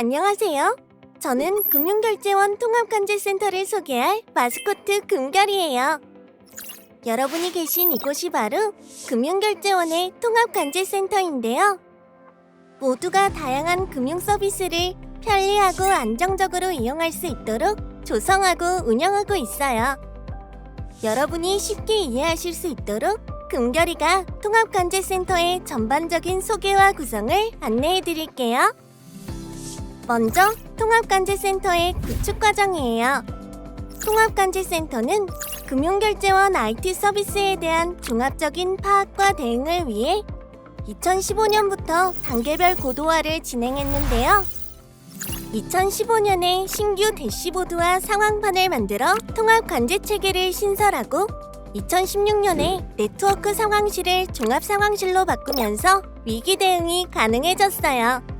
안녕하세요. 저는 금융결제원 통합관제센터를 소개할 마스코트 금결이에요. 여러분이 계신 이곳이 바로 금융결제원의 통합관제센터인데요. 모두가 다양한 금융 서비스를 편리하고 안정적으로 이용할 수 있도록 조성하고 운영하고 있어요. 여러분이 쉽게 이해하실 수 있도록 금결이가 통합관제센터의 전반적인 소개와 구성을 안내해 드릴게요. 먼저 통합관제센터의 구축 과정이에요. 통합관제센터는 금융결제원 IT 서비스에 대한 종합적인 파악과 대응을 위해 2015년부터 단계별 고도화를 진행했는데요. 2015년에 신규 대시보드와 상황판을 만들어 통합관제 체계를 신설하고 2016년에 네트워크 상황실을 종합 상황실로 바꾸면서 위기 대응이 가능해졌어요.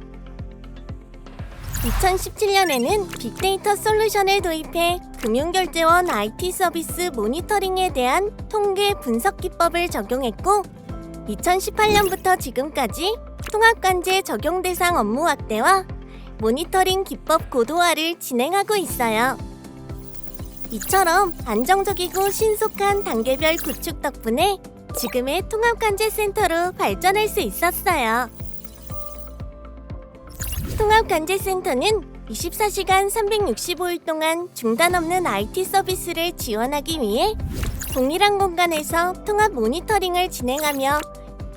2017년에는 빅데이터 솔루션을 도입해 금융결제원 IT 서비스 모니터링에 대한 통계 분석 기법을 적용했고 2018년부터 지금까지 통합관제 적용 대상 업무 확대와 모니터링 기법 고도화를 진행하고 있어요. 이처럼 안정적이고 신속한 단계별 구축 덕분에 지금의 통합관제센터로 발전할 수 있었어요. 통합관제센터는 24시간 365일 동안 중단 없는 IT 서비스를 지원하기 위해 동일한 공간에서 통합 모니터링을 진행하며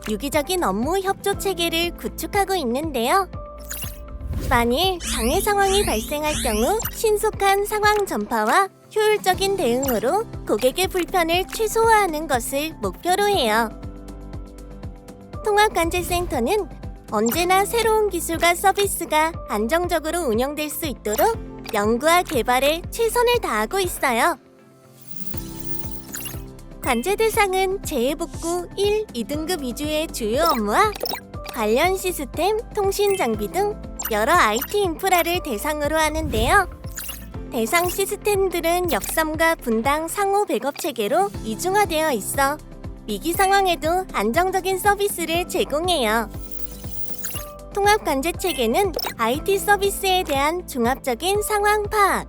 유기적인 업무 협조 체계를 구축하고 있는데요. 만일 장애 상황이 발생할 경우 신속한 상황 전파와 효율적인 대응으로 고객의 불편을 최소화하는 것을 목표로 해요. 통합관제센터는 언제나 새로운 기술과 서비스가 안정적으로 운영될 수 있도록 연구와 개발에 최선을 다하고 있어요. 관제 대상은 재해복구 1, 2등급 위주의 주요 업무와 관련 시스템, 통신 장비 등 여러 IT 인프라를 대상으로 하는데요. 대상 시스템들은 역삼과 분당 상호 백업 체계로 이중화되어 있어 위기 상황에도 안정적인 서비스를 제공해요. 통합 관제 체계는 IT 서비스에 대한 종합적인 상황 파악,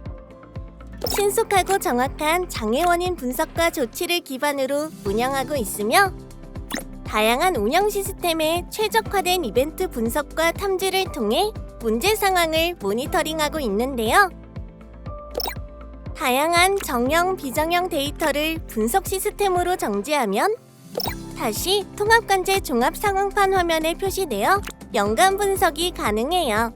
신속하고 정확한 장애 원인 분석과 조치를 기반으로 운영하고 있으며 다양한 운영 시스템의 최적화된 이벤트 분석과 탐지를 통해 문제 상황을 모니터링하고 있는데요. 다양한 정형, 비정형 데이터를 분석 시스템으로 정지하면 다시 통합관제 종합 상황판 화면에 표시되어 연간 분석이 가능해요.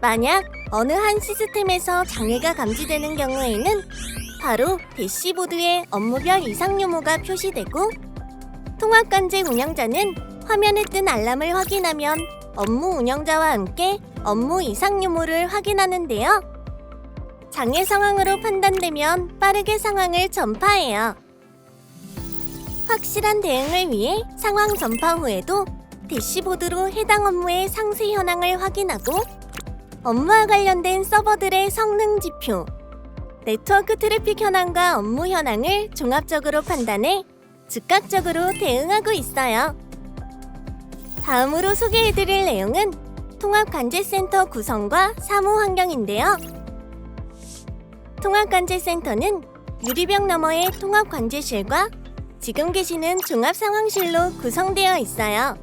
만약 어느 한 시스템에서 장애가 감지되는 경우에는 바로 대시보드에 업무별 이상 유무가 표시되고 통합관제 운영자는 화면에 뜬 알람을 확인하면 업무 운영자와 함께 업무 이상 유무를 확인하는데요. 장애 상황으로 판단되면 빠르게 상황을 전파해요. 확실한 대응을 위해 상황 전파 후에도 대시보드로 해당 업무의 상세 현황을 확인하고 업무와 관련된 서버들의 성능 지표, 네트워크 트래픽 현황과 업무 현황을 종합적으로 판단해 즉각적으로 대응하고 있어요. 다음으로 소개해드릴 내용은 통합관제센터 구성과 사무 환경인데요. 통합관제센터는 유리병 너머의 통합관제실과 지금 계시는 종합상황실로 구성되어 있어요.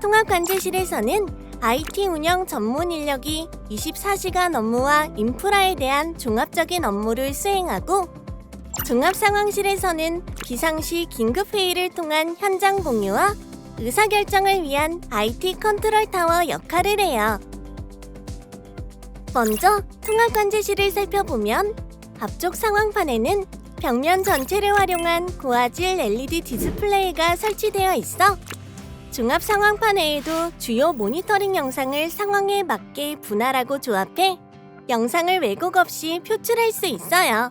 통합관제실에서는 IT 운영 전문 인력이 24시간 업무와 인프라에 대한 종합적인 업무를 수행하고 종합상황실에서는 비상시 긴급회의를 통한 현장 공유와 의사결정을 위한 IT 컨트롤 타워 역할을 해요. 먼저 통합관제실을 살펴보면 앞쪽 상황판에는 벽면 전체를 활용한 고화질 LED 디스플레이가 설치되어 있어 종합 상황판 외에도 주요 모니터링 영상을 상황에 맞게 분할하고 조합해 영상을 왜곡 없이 표출할 수 있어요.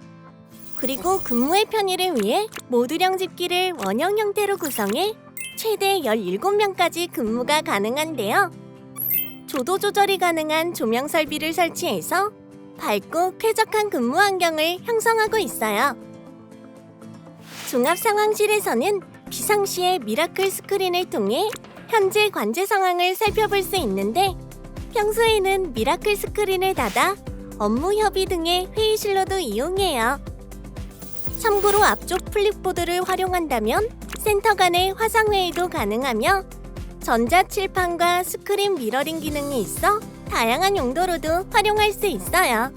그리고 근무의 편의를 위해 모듈형 집기를 원형 형태로 구성해 최대 17명까지 근무가 가능한데요. 조도 조절이 가능한 조명 설비를 설치해서 밝고 쾌적한 근무 환경을 형성하고 있어요. 종합 상황실에서는 비상시에 미라클 스크린을 통해 현재 관제 상황을 살펴볼 수 있는데 평소에는 미라클 스크린을 닫아 업무 협의 등의 회의실로도 이용해요. 참고로 앞쪽 플립보드를 활용한다면 센터 간의 화상회의도 가능하며 전자칠판과 스크린 미러링 기능이 있어 다양한 용도로도 활용할 수 있어요.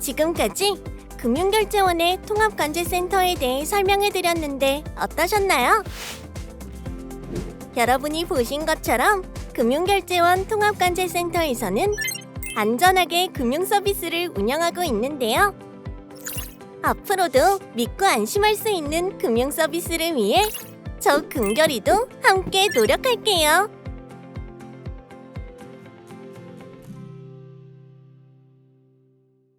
지금까지 금융결제원의 통합관제센터에 대해 설명해드렸는데 어떠셨나요? 여러분이 보신 것처럼 금융결제원 통합관제센터에서는 안전하게 금융 서비스를 운영하고 있는데요. 앞으로도 믿고 안심할 수 있는 금융 서비스를 위해 저 금결이도 함께 노력할게요.